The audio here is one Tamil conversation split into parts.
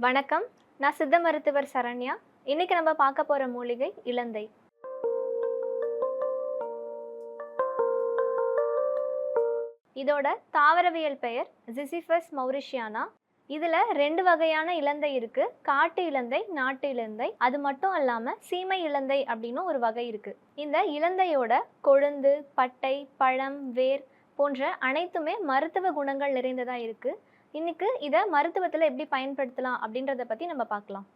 வணக்கம். நான் சித்த மருத்துவர் சரண்யா. இன்னைக்கு நம்ம பார்க்க போற மூலிகை இலந்தை. இதோட தாவரவியல் பெயர் ஜிசிஃபஸ் மௌரிஷியானா இதுல ரெண்டு வகையான இலந்தை இருக்கு. காட்டு இலந்தை நாட்டு இலந்தை. அது மட்டும் அல்லாம சீமை இலந்தை அப்படின்னு ஒரு வகை இருக்கு. இந்த இலந்தையோட கொழுந்து பட்டை பழம் வேர் போன்ற அனைத்துமே மருத்துவ குணங்கள் நிறைந்ததா இருக்குது இன்னைக்கு இதை மருத்துவத்தில் எப்படி பயன்படுத்தலாம் அப்படின்றத பற்றி நம்ம பார்க்கலாம்.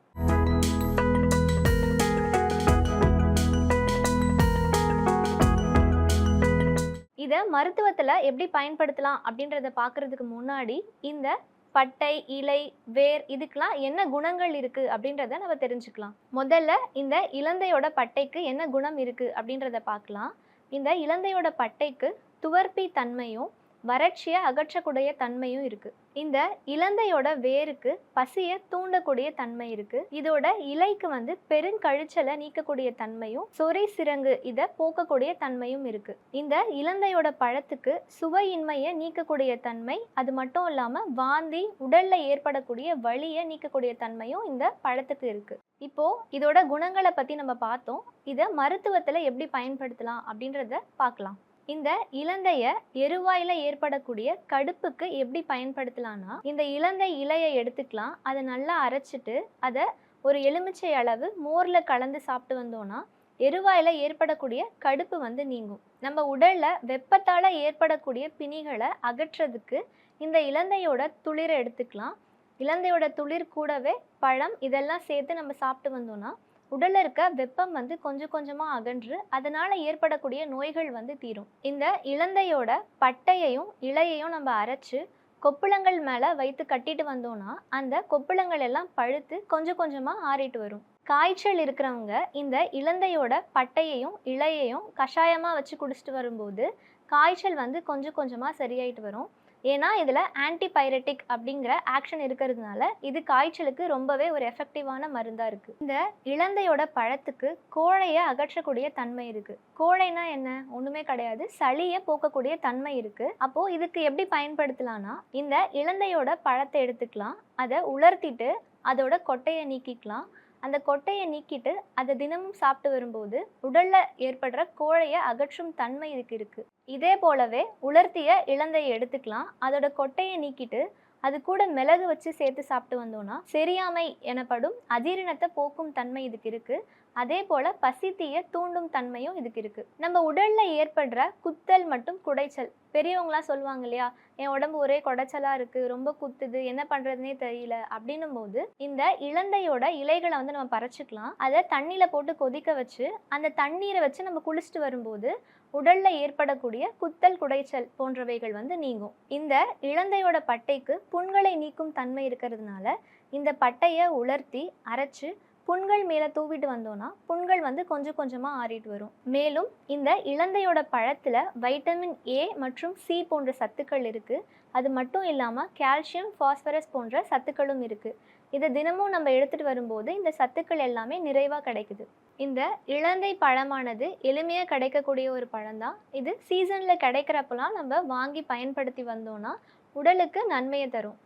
இதை மருத்துவத்தில் எப்படி பயன்படுத்தலாம் அப்படின்றத பார்க்கறதுக்கு முன்னாடி இந்த பட்டை இலை வேர் இதுக்கெலாம் என்ன குணங்கள் இருக்குது அப்படின்றத நம்ம தெரிஞ்சுக்கலாம். முதல்ல இந்த இலந்தையோட பட்டைக்கு என்ன குணம் இருக்குது அப்படின்றத பார்க்கலாம். இந்த இலந்தையோட பட்டைக்கு துவர்ப்பி தன்மையும் வறட்சியை அகற்றக்கூடிய தன்மையும் இருக்குது இந்த இலந்தையோட வேருக்கு பசியை தூண்டக்கூடிய தன்மை இருக்கு. இதோட இலைக்கு வந்து பெருங்கழிச்சலை நீக்கக்கூடிய தன்மையும் சொறை சிறங்கு இதை போக்கக்கூடிய தன்மையும் இருக்கு. இந்த இலந்தையோட பழத்துக்கு சுவையின்மையை நீக்கக்கூடிய தன்மை அது மட்டும் இல்லாம வாந்தி உடல்ல ஏற்படக்கூடிய வலியை நீக்கக்கூடிய தன்மையும் இந்த பழத்துக்கு இருக்கு. இப்போ இதோட குணங்களை பத்தி நம்ம பார்த்தோம். இதை மருத்துவத்துல எப்படி பயன்படுத்தலாம் அப்படின்றத பார்க்கலாம். இந்த இலந்தைய எருவாயில ஏற்படக்கூடிய கடுப்புக்கு எப்படி பயன்படுத்தலாம்னா இந்த இலந்தை இலையை எடுத்துக்கலாம். அதை நல்லா அரைச்சிட்டு அதை ஒரு எலுமிச்சை அளவு மோர்ல கலந்து சாப்பிட்டு வந்தோம்னா எருவாயில ஏற்படக்கூடிய கடுப்பு வந்து நீங்கும். நம்ம உடல்ல வெப்பத்தால ஏற்படக்கூடிய பிணிகளை அகற்றதுக்கு இந்த இலந்தையோட துளிரை எடுத்துக்கலாம். இலந்தையோட துளிர் கூடவே பழம் இதெல்லாம் சேர்த்து நம்ம சாப்பிட்டு வந்தோம்னா உடலில் இருக்க வெப்பம் வந்து கொஞ்சம் கொஞ்சமாக அகன்று அதனால் ஏற்படக்கூடிய நோய்கள் வந்து தீரும். இந்த இலந்தையோட பட்டையையும் இலையையும் நம்ம அரைச்சு கொப்புளங்கள் மேலே வைத்து கட்டிட்டு வந்தோம்னா அந்த கொப்புளங்கள் எல்லாம் பழுத்து கொஞ்சம் கொஞ்சமாக ஆறிட்டு வரும். காய்ச்சல் இருக்கிறவங்க இந்த இலந்தையோட பட்டையையும் இலையையும் கஷாயமாக வச்சு குடிச்சிட்டு வரும்போது காய்ச்சல் வந்து கொஞ்சம் கொஞ்சமாக சரியாயிட்டு வரும். ஏன்னா இதில் ஆன்டிபைரட்டிக் அப்படிங்கிற ஆக்ஷன் இருக்கிறதுனால இது காய்ச்சலுக்கு ரொம்பவே ஒரு எஃபெக்டிவான மருந்தாக இருக்குது இந்த இலந்தையோட பழத்துக்கு கோழையை அகற்றக்கூடிய தன்மை இருக்குது கோழைனா என்ன? ஒன்றுமே கிடையாது. சளியை போக்கக்கூடிய தன்மை இருக்குது அப்போது இதுக்கு எப்படி பயன்படுத்தலாம்னா இந்த இலந்தையோட பழத்தை எடுத்துக்கலாம். அதை உலர்த்திட்டு அதோட கொட்டையை நீக்கிக்கலாம். அந்த கொட்டையை நீக்கிட்டு அதை தினமும் சாப்பிட்டு வரும்போது உடல்ல ஏற்படுற கோழையை அகற்றும் தன்மை இதுக்கு இருக்கு. இதே போலவே உலர்த்திய இழந்தையை எடுத்துக்கலாம். அதோட கொட்டையை நீக்கிட்டு அது கூட மிளகு வச்சு சேர்த்து சாப்பிட்டு வந்தோம்னா செரியாமை எனப்படும் அஜீரணத்தை போக்கும் தன்மை இதுக்கு இருக்கு. அதே போல பசித்தீய தூண்டும் தன்மையும் இதுக்கு இருக்கு. நம்ம உடல்ல ஏற்படுற குத்தல் மற்றும் குடைச்சல் பெரியவங்களாம் சொல்லுவாங்க இல்லையா? என் உடம்பு ஒரே குடைச்சலாக இருக்குது ரொம்ப குத்துது என்ன பண்ணுறதுனே தெரியல. அப்படின்னும் போது இந்த இலந்தையோட இலைகளை வந்து நம்ம பறைச்சிக்கலாம். அதை தண்ணியில் போட்டு கொதிக்க வச்சு அந்த தண்ணீரை வச்சு நம்ம குளிச்சுட்டு வரும்போது உடலில் ஏற்படக்கூடிய குத்தல் குடைச்சல் போன்றவைகள் வந்து நீங்கும். இந்த இலந்தையோட பட்டைக்கு புண்களை நீக்கும் தன்மை இருக்கிறதுனால இந்த பட்டையை உலர்த்தி அரைச்சு புண்கள் மேலே தூவிட்டு வந்தோன்னா புண்கள் வந்து கொஞ்சம் கொஞ்சமாக ஆறிட்டு வரும். மேலும் இந்த இலந்தையோட பழத்தில் வைட்டமின் ஏ மற்றும் சி போன்ற சத்துக்கள் இருக்குது அது மட்டும் இல்லாமல் கால்சியம் ஃபாஸ்பரஸ் போன்ற சத்துக்களும் இருக்குது இதை தினமும் நம்ம எடுத்துகிட்டு வரும்போது இந்த சத்துக்கள் எல்லாமே நிறைவாக கிடைக்குது. இந்த இலந்தை பழமானது எளிமையாக கிடைக்கக்கூடிய ஒரு பழம்தான். இது சீசனில் கிடைக்கிறப்பெல்லாம் நம்ம வாங்கி பயன்படுத்தி வந்தோம்னா உடலுக்கு நன்மையை தரும்.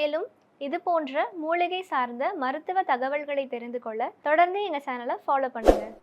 மேலும் இது போன்ற மூலிகை சார்ந்த மருத்துவ தகவல்களை தெரிந்து கொள்ள தொடர்ந்து எங்கள் சேனலை ஃபாலோ பண்ணுங்கள்